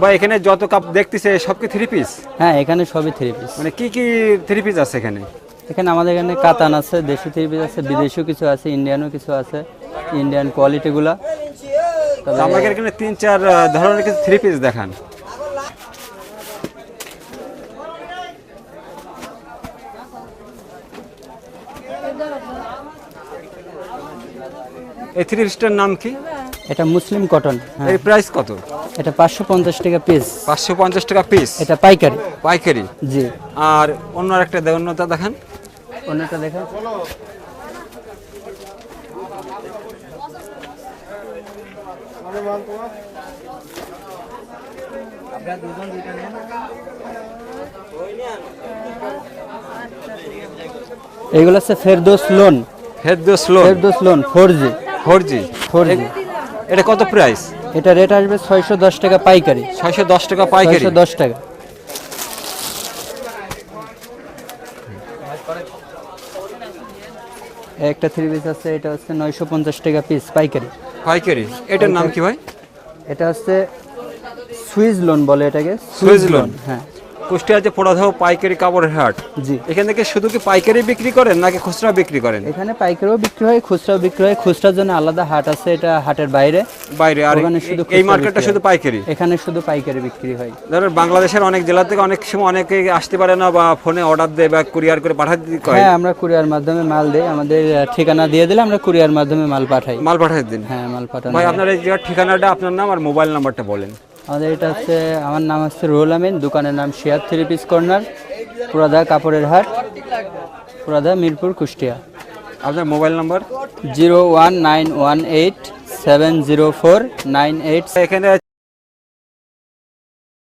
বা এখানে যত কাপ দেখতেছে সব কি থ্রি পিস হ্যাঁ এখানে সবই থ্রি পিস মানে কি কি থ্রি পিস আছে এখানে? এখানে আমাদের এখানে কাতান আছে দেশি থ্রি পিস আছে বিদেশিও কিছু আছে ইন্ডিয়ানও কিছু আছে ইন্ডিয়ান কোয়ালিটিগুলা তো আমাকে এখানে তিন চার ধরনের কিছু থ্রি পিস দেখান। এই থ্রি পিসটার নাম কি? এটা মুসলিম কটন হ্যাঁ। এর প্রাইস কত? এটা পাঁচশো পঞ্চাশ টাকা পিস পাঁচশো পঞ্চাশ টাকা পিস এটা পাইকারি। পাইকারি? জি। আর অন্য একটা অন্যটা দেখান। অন্যটা দেখেন। এগুলো হচ্ছে Ferdous loan Ferdous slow Ferdous lawn four G four G four G এটা কত প্রাইস এটা রেট আসবে ছয়শো দশ টাকা পাইকারি। ছয়শো দশ টাকা পাইকারি? দশ টাকা। একটা থ্রি পিস আছে এটা হচ্ছে নয়শো পঞ্চাশ টাকা পিস পাইকারি। পাইকারি। এটার নাম কি ভাই? এটা হচ্ছে সুইজ লোন বলে এটাকে। Swiss lawn. হ্যাঁ। কুষ্টিয়ার যে পোড়াধাও পাইকারি কাপড়ের হাট জি। এখান থেকে শুধু কি পাইকারি বিক্রি করেন নাকি খুচরা বিক্রি করেন? এখানে পাইকারিও বিক্রি হয় খুচরাও বিক্রি হয়। খুচরার জন্য আলাদা হাট আছে এটা হাটের বাইরে। বাইরে আর ওখানে শুধু এই মার্কেটটা শুধু পাইকারি? এখানে শুধু পাইকারি বিক্রি হয়। ধরো বাংলাদেশের অনেক জেলা থেকে অনেক সময় অনেকে আসতে পারে না বা ফোনে অর্ডার দেয় বা কুরিয়ার করে পাঠাতে দিতে হ্যাঁ আমরা কুরিয়ার মাধ্যমে মাল দেই। আমাদের ঠিকানা দিয়ে দিলে আমরা কুরিয়ার মাধ্যমে মাল পাঠাই। মাল পাঠাতে দিন। হ্যাঁ মাল পাঠাই ভাই আপনার এই ঠিকানাটা আপনার নাম আর মোবাইল নাম্বারটা বলেন। আমাদের এটা হচ্ছে আমার নাম হচ্ছে রুহুল আমিন দোকানের নাম share three piece corner Purada কাপড়ের হাট পুরাদা মিরপুর কুষ্টিয়া। আপনার mobile number? Zero one nine one eight seven zero four nine eight. এখানে